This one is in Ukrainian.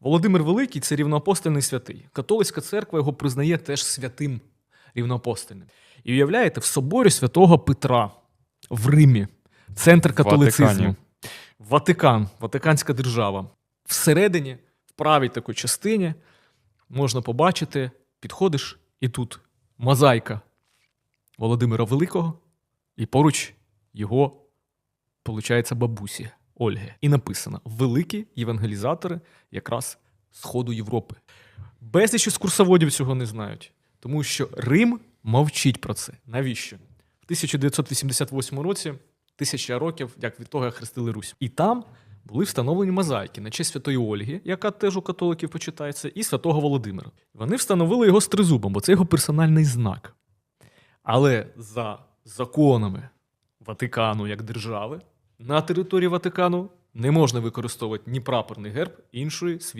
Володимир Великий це рівноапостольний святий. Католицька церква його признає теж святим рівноапостольним. І уявляєте, в соборі святого Петра в Римі, центр католицизму, Ватикані. Ватикан, Ватиканська держава. Всередині, в правій такій частині, можна побачити, підходиш, і тут мозаїка Володимира Великого, і поруч його, виходить, бабусі Ольги. І написано: великі євангелізатори якраз Сходу Європи. Безліч екскурсоводів цього не знають, тому що Рим мовчить про це. Навіщо? В 1988 році, тисяча років, як від того, як хрестили Русь. І там були встановлені мозаїки на честь святої Ольги, яка теж у католиків почитається, і святого Володимира. Вони встановили його з тризубом, бо це його персональний знак. Але за законами Ватикану як держави на території Ватикану не можна використовувати ні прапорний герб іншої світової